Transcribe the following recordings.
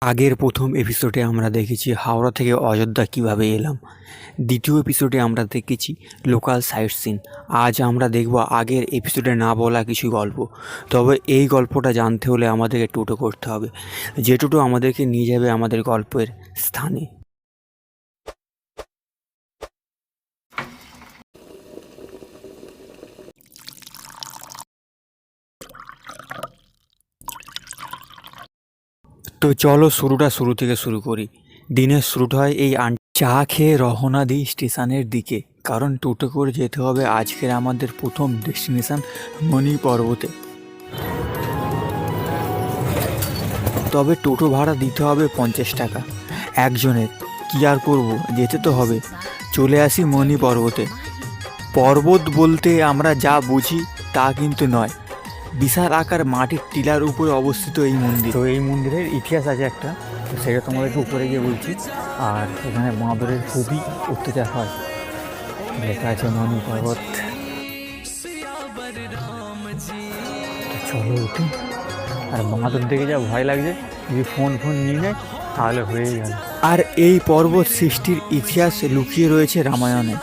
আগের প্রথম এপিসোডে আমরা দেখেছি হাওড়া থেকে অযোধ্যা কীভাবে এলাম। দ্বিতীয় এপিসোডে আমরা দেখেছি লোকাল সাইট সিন আজ আমরা দেখব আগের এপিসোডে না বলা কিছু গল্প। তবে এই গল্পটা জানতে হলে আমাদেরকে টোটো করতে হবে। যে টোটো আমাদেরকে নিয়ে যাবে আমাদের গল্পের স্থানে। তো চলো শুরুটা শুরু থেকে শুরু করি। দিনের শুরুটা হয় এই চা খেয়ে রওনা দিই স্টেশনের দিকে, কারণ টোটো করে যেতে হবে আজকের আমাদের প্রথম ডেস্টিনেশন মণি পর্বতে। তবে টোটো ভাড়া দিতে হবে পঞ্চাশ টাকা। একজনের, কী আর করব, যেতে তো হবে। চলে আসি মণি পর্বতে। পর্বত বলতে আমরা যা বুঝি তা কিন্তু নয়। বিশাল আকার মাটির টিলার উপরে অবস্থিত এই মন্দির। তো এই মন্দিরের ইতিহাস আছে একটা তো সেটা তোমাদেরকে উপরে গিয়ে বলছি। আর এখানে মাদরের খুবই অত্যাচার হয়। লেখা আছে মণি পর্বত। চলো উঠি। আর মাদর দেখে যা ভয় লাগছে যদি ফোন ফোন নিয়ে নেয় তাহলে হয়ে গেল আর এই পর্বত সৃষ্টির ইতিহাস লুকিয়ে রয়েছে রামায়ণে।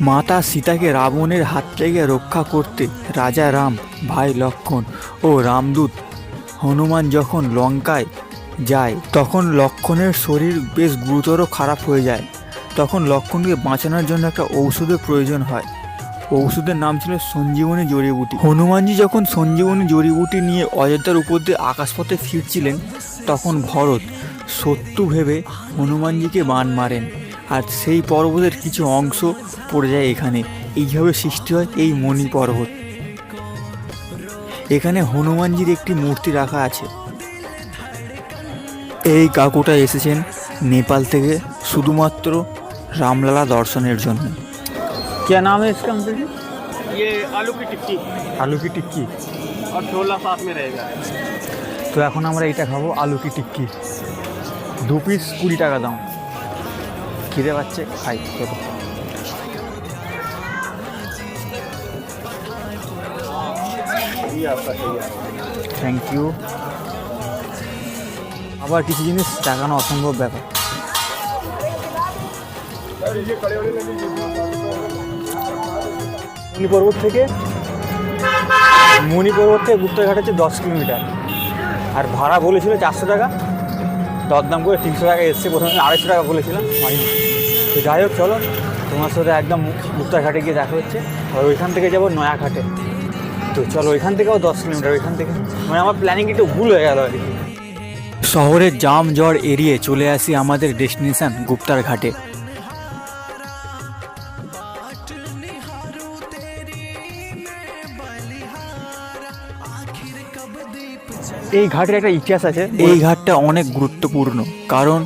মাতা সীতাকে রাবণের হাত থেকে রক্ষা করতে রাজা রাম ভাই লক্ষণ ও রামদূত হনুমান যখন লঙ্কায় যায়, তখন লক্ষণের শরীর বেশ গুরুতর খারাপ হয়ে যায়। তখন লক্ষণকে বাঁচানোর জন্য একটা ঔষধের প্রয়োজন হয়। ঔষধের নাম ছিল সঞ্জীবনী জড়িবুটি। হনুমানজি যখন সঞ্জীবনী জড়িবুটি নিয়ে অযোধ্যার উপর দিয়ে আকাশপথে ফিরছিলেন, তখন ভরত শত্রু ভেবে হনুমানজিকে বান মারেন আর সেই পর্বতের কিছু অংশ পড়ে যায় এখানে এইভাবে সৃষ্টি হয় এই মণি পর্বত এখানে হনুমানজির একটি মূর্তি রাখা আছে এই কাকুটা এসেছেন নেপাল থেকে শুধুমাত্র রামলালা দর্শনের জন্য क्या नाम है इसका अंकल जी ये आलू की टिक्की আলু কি টিক্কি और छोला साथ में रहेगा তো এখন আমরা এটা খাবো আলু কি টিক্কি দু পিস কুড়ি টাকা দাম। খিদে পাচ্ছে, খাই। থ্যাংক ইউ আবার কিছু জিনিস টাকানো অসম্ভব ব্যাপার। মুনি পর্বত থেকে মুনি পর্বত থেকে গুপ্তাঘাট হচ্ছে দশ কিলোমিটার। আর ভাড়া বলেছিল চারশো টাকা। দরদাম করে তিনশো টাকা এসছে। প্রথমে আড়াইশো টাকা বলেছিলাম। হয়নি। তো যাই হোক, চলো। তোমার সাথে একদম মুক্তাঘাটে গিয়ে দেখা হচ্ছে। আর ওইখান থেকে যাব নয়াঘাটে। তো চলো, ওইখান থেকেও দশ কিলোমিটার ওইখান থেকে। মানে আমার প্ল্যানিং একটু ভুল হয়ে গেল আর কি। শহরের জাম জ্বর এড়িয়ে চলে আসি আমাদের ডেস্টিনেশান গুপ্তার ঘাটে এই ঘাটের একটা ইতিহাস আছে। এই ঘাটটা অনেক গুরুত্বপূর্ণ কারণ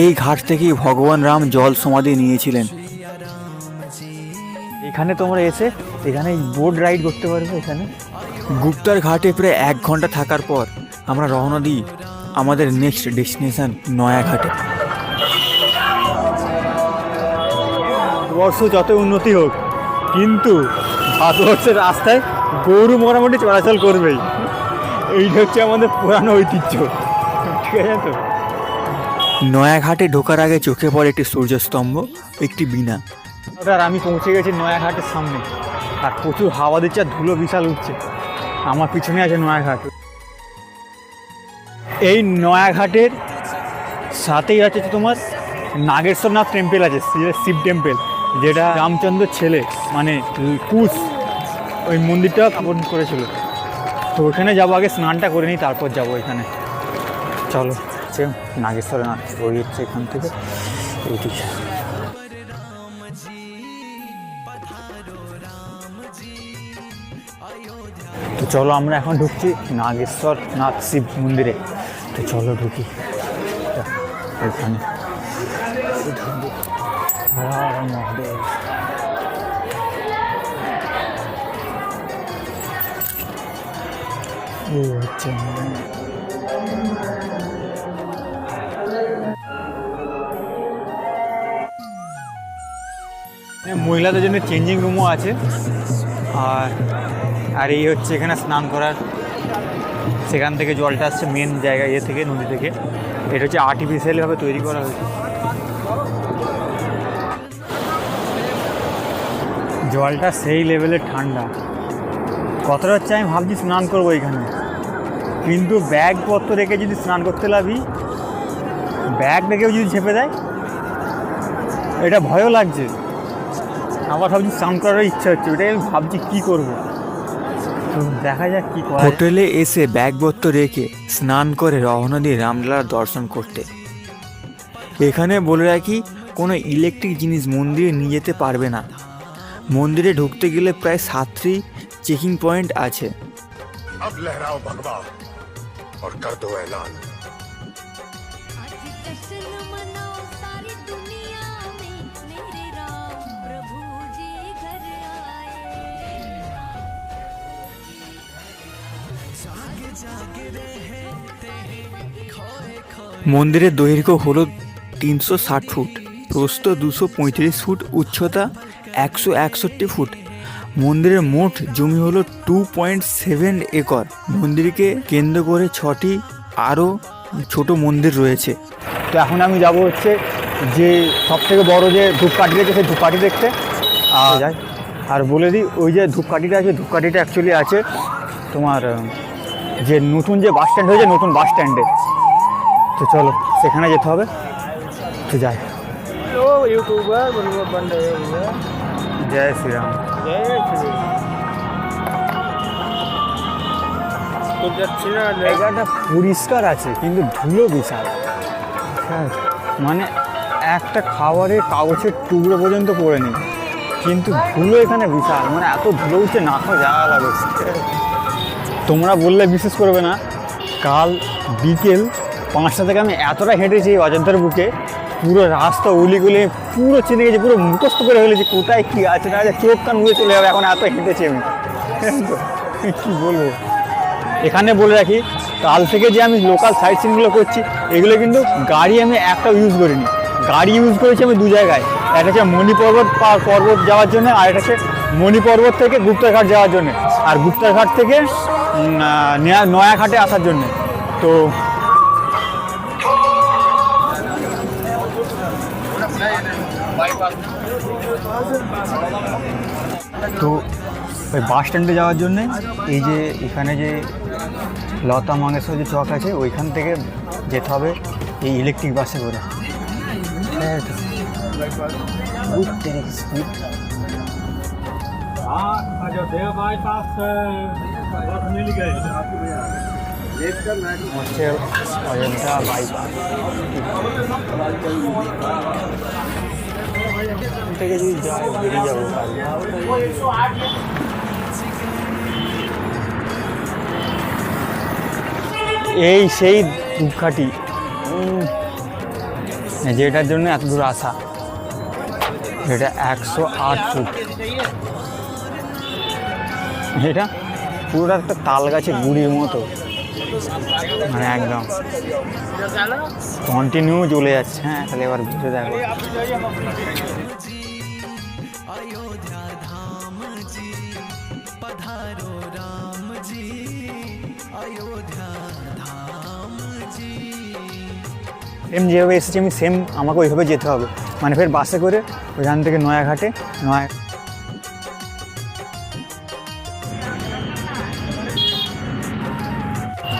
এই ঘাট থেকেই ভগবান রাম জল সমাধি নিয়েছিলেন। এখানে তোমরা এসে এখানে বোট রাইড করতে পারবে এখানে। গুপ্তার ঘাটে প্রায় এক ঘণ্টা থাকার পর আমরা রওনা দিই আমাদের নেক্সট ডেস্টিনেশন নয়াঘাটে। বর্ষ যত উন্নতি হোক কিন্তু ভারতবর্ষের রাস্তায় গরু মোটামুটি চলাচল করবেই। এইটা হচ্ছে আমাদের পুরানো ঐতিহ্য। ঠিক আছে তো? নয়াঘাটে ঢোকার আগে চোখে পড়ে একটি সূর্যস্তম্ভ একটি বিনা আর আমি পৌঁছে গেছি নয়াঘাটের সামনে। আর প্রচুর হাওয়া দিচ্ছে আর ধুলো বিশাল উঠছে। আমার পিছনে আছে নয়াঘাট। এই নয়াঘাটের সাথেই আছে তোমার নাগেশ্বরনাথ টেম্পেল আছে শিব টেম্পেল যেটা রামচন্দ্রের ছেলে মানে কুশ ওই মন্দিরটা স্থাপন করেছিল। তো ওখানে যাব, আগে স্নানটা করে নিই, তারপর যাব এখানে। চলো সে নাগেশ্বরনাথ ওই হচ্ছে এখান থেকে। এইদিকে। তো চলো, আমরা এখন ঢুকছি নাগেশ্বর নাথ শিব মন্দিরে। তো চলো ঢুকি। এখানে। মহাদেব। এই হচ্ছে মহিলাদের জন্য চেঞ্জিং রুমও আছে। আর আর এই হচ্ছে এখানে স্নান করার। সেখান থেকে জলটা আসছে মেন জায়গা ইয়ে থেকে, নদী থেকে। এটা হচ্ছে আর্টিফিশিয়ালভাবে তৈরি করা হয়েছে। জলটা সেই লেভেলের ঠান্ডা। কতটা হচ্ছে আমি ভাবছি স্নান করব এখানে। কিন্তু ব্যাগপত্র রেখে যদি স্নান করতে লাভি ব্যাগ রেখেও যদি ছেপে দেয়, এটা ভয়ও লাগছে। আবার ভাবছি স্নান করার ইচ্ছা হচ্ছে, ওটাই আমি ভাবছি কী করব। দেখা যাক কী করা হোটেলে এসে ব্যাগপত্র রেখে স্নান করে রওনা দিয়ে রামলালার দর্শন করতে। এখানে বলে রাখি, কোনো ইলেকট্রিক জিনিস মন্দিরে নিয়ে যেতে পারবে না। মন্দিরে ঢুকতে গেলে প্রায় সাতটি চেকিং পয়েন্ট আছে। মন্দিরের দৈর্ঘ্য হল তিনশো ষাট ফুট প্রস্থ দুশো পঁয়ত্রিশ ফুট উচ্চতা একশো একষট্টি ফুট। মন্দিরের মোট জমি হলো টু পয়েন্ট সেভেন একর। মন্দিরকে কেন্দ্র করে ছটি আরও ছোট মন্দির রয়েছে। তো এখন আমি যাব হচ্ছে যে সব থেকে বড় যে ধূপকাঠি রয়েছে সেই ধূপকাঠি দেখতে। আর যাই। আর বলে দিই ওই যে ধূপকাঠিটা আছে ধূপকাঠিটা অ্যাকচুয়ালি আছে তোমার যে নতুন যে বাস স্ট্যান্ড হয়েছে নতুন বাস স্ট্যান্ডে তো চলো সেখানে যেতে হবে। তো যাই। ओ জয় শ্রীরাম জায়গাটা পরিষ্কার আছে কিন্তু ধুলো বিশাল। মানে একটা খাবারের কাগজের টুকরো পর্যন্ত পড়ে নেই কিন্তু ধুলো এখানে বিশাল। মানে এত ধুলো উঠছে নাকও যাওয়া লাগে তোমরা বললে বিশ্বাস করবে না কাল বিকেল পাঁচটা থেকে আমি এতটা হেঁটেছি অযোধ্যার বুকে পুরো রাস্তা উলিগুলি পুরো চিনে গেছি, পুরো মুখস্থ করে ফেলেছি, কোথায় কী আছে, না আছে, চোখ কান উড়ে চলে যাবে, এখন এত হেঁটেছি আমি। কী বলব? এখানে বলে রাখি, কাল থেকে যে আমি লোকাল সাইট সিনগুলো করছি, এগুলো কিন্তু গাড়ি আমি একটা ইউজ করিনি। গাড়ি ইউজ করেছি আমি দু জায়গায়। একটা হচ্ছে মণি পর্বত পর্বত যাওয়ার জন্য, আর একটা হচ্ছে মণি পর্বত থেকে গুপ্তারঘাট যাওয়ার জন্য। আর গুপ্তারঘাট থেকে নয়া- নয়াঘাটে আসার জন্য। তো তো ওই বাস স্ট্যান্ডে যাওয়ার জন্যে এই যে এখানে যে লতা মঙ্গেশ্বর যে চক আছে, ওইখান থেকে যেতে হবে এই ইলেকট্রিক বাসে করে। বাইপাস থেকে যদি যাই বেরিয়ে যাব এই সেই উম, যেটার জন্য এত দূর আসা। এটা একশো আট ফুট। এটা পুরো একটা তাল গাছের গুড়ির মতো। মানে একদম। কন্টিনিউ চলে যাচ্ছে হ্যাঁ তাহলে এবার ঘুরে দেখো। সেম যেভাবে এসেছি আমি সেম আমাকে ওইভাবে যেতে হবে। মানে ফের বাসে করে ওইখান থেকে নয়াঘাটে, নয়া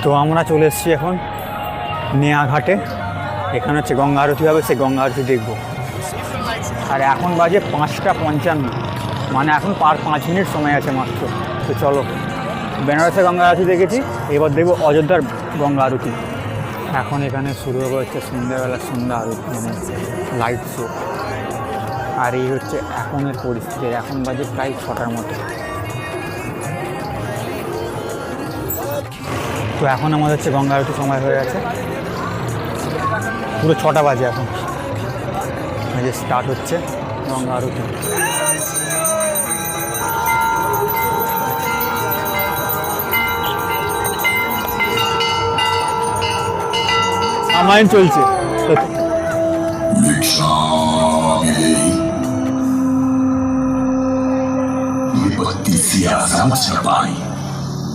তো আমরা চলে এসেছি এখন নেয়াঘাটে। এখানে হচ্ছে গঙ্গা আরতি হবে, সেই গঙ্গা আরতি দেখব। আর এখন বাজে পাঁচটা পঞ্চান্ন। মানে এখন পার পাঁচ মিনিট সময় আছে মাত্র। তো চলো, বেনারসে গঙ্গা আরতি দেখেছি, এবার দেখব অযোধ্যার গঙ্গা আরতি। এখন এখানে শুরু হবে হচ্ছে সন্ধ্যাবেলা সন্ধ্যা আরতি মানে লাইট শো আর এই হচ্ছে এখনের পরিস্থিতি, এখন বাজে প্রায় ছটার মতো। এখন আমাদের হচ্ছে গঙ্গা আরতি সময় হয়ে গেছে। পুরো ছটা বাজে এখন। যে স্টার্ট হচ্ছে গঙ্গা আরতি। রামায়ণ চলছে। Noticias Amachapai.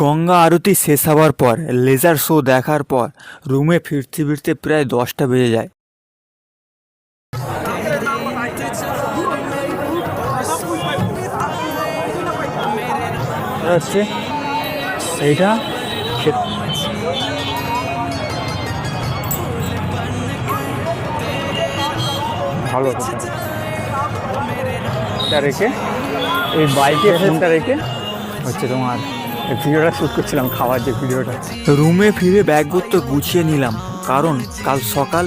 গঙ্গা আরতি শেষ হওয়ার পর, লেজার শো দেখার পর, রুমে ফিরতে ফিরতে প্রায় দশটা বেজে যায়। এইটা ভালো এটা রেখে, এই বাইকে ফেসটা রেখে হচ্ছে তোমার ভিডিওটা শ্যুট করছিলাম, খাওয়ার যে ভিডিওটা। রুমে ফিরে ব্যাগপত্র গুছিয়ে নিলাম, কারণ কাল সকাল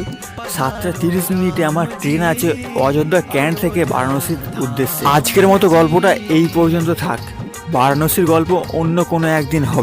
সাতটা তিরিশ মিনিটে আমার ট্রেন আছে অযোধ্যা ক্যান্ট থেকে বারাণসীর উদ্দেশ্যে। আজকের মতো গল্পটা এই পর্যন্ত থাক। বারাণসীর গল্প অন্য কোনো একদিন হবে।